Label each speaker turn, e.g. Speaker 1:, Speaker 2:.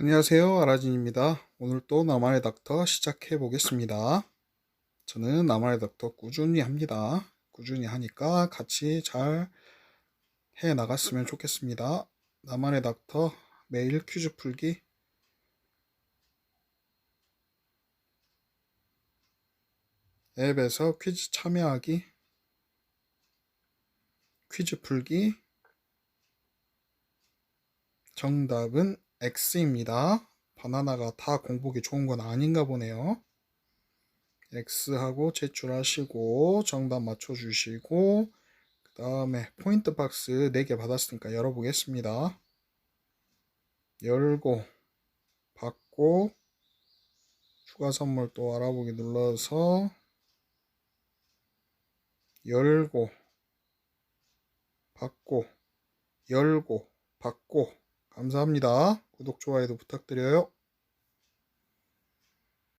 Speaker 1: 안녕하세요. 아라진입니다. 오늘 또 나만의 닥터 시작해 보겠습니다. 저는 나만의 닥터 꾸준히 합니다. 꾸준히 하니까 같이 잘 해 나갔으면 좋겠습니다. 나만의 닥터 매일 퀴즈 풀기 앱에서 퀴즈 참여하기 퀴즈 풀기 정답은 X입니다. 바나나가 다 공복이 좋은 건 아닌가 보네요. X하고 제출하시고 정답 맞춰주시고 그 다음에 포인트 박스 4개 받았으니까 열어보겠습니다. 열고 받고 추가 선물 또 알아보기 눌러서 열고 받고 열고 받고 감사합니다. 구독, 좋아요도 부탁드려요.